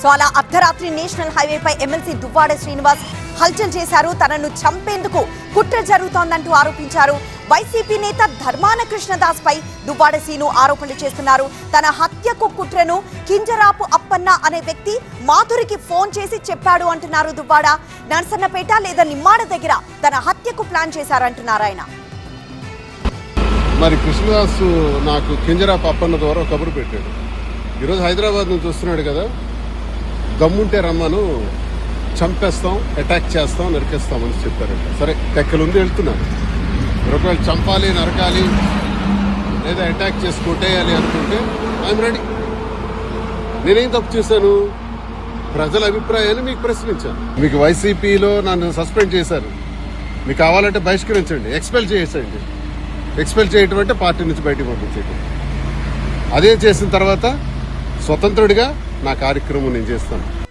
So అలా అర్ధరాత్రి national హైవేపై ఎమ్మెల్సీ దువ్వాడ శ్రీనివాస్ హల్చల్ చేశారు. తనను చంపేందుకు కుట్ర జరుగుతోందంటూ ఆరోపించారు. వైసీపీ నేత ధర్మాన కృష్ణదాస్ పై దువ్వాడ సీను ఆరోపణలు చేస్తున్నారు. తన హత్యకు కుట్రను కింజరాపు అప్పన్న అనే వ్యక్తి మాధురికి ఫోన్ చేసి చెప్పాడు అంటున్నారు దువ్వాడ. నర్సన్నపేట లేదా నిమ్మాడ దగ్గర తన హత్యకు ప్లాన్ చేశారంటున్నారు ఆయన. మరి కృష్ణదాస్ నాకు కింజరాపు అప్పన్న ద్వారా కబురు పెట్టాడు. ఈరోజు హైదరాబాద్ నుంచి వస్తున్నాడు కదా. దమ్ముంటే రమ్మను చంపేస్తాం అటాక్ చేస్తాం నరికేస్తామని చెప్పారంట. సరే టెక్కలుంది వెళ్తున్నాను. ఒకవేళ చంపాలి నరకాలి లేదా అటాక్ చేసి కొట్టేయాలి అనుకుంటే ఐఎమ్ రెడీ నేనేం తప్పు చేశాను? ప్రజల అభిప్రాయాన్ని మీకు ప్రశ్నించాను. మీకు వైసీపీలో నన్ను సస్పెండ్ చేశారు. మీకు కావాలంటే బహిష్కరించండి ఎక్స్పెల్ చేసేయండి. ఎక్స్పెల్ చేయటం అంటే పార్టీ నుంచి బయటకు పంపించేయటం. అదే చేసిన తర్వాత స్వతంత్రుడిగా నా కార్యక్రమం నేను చేస్తాను.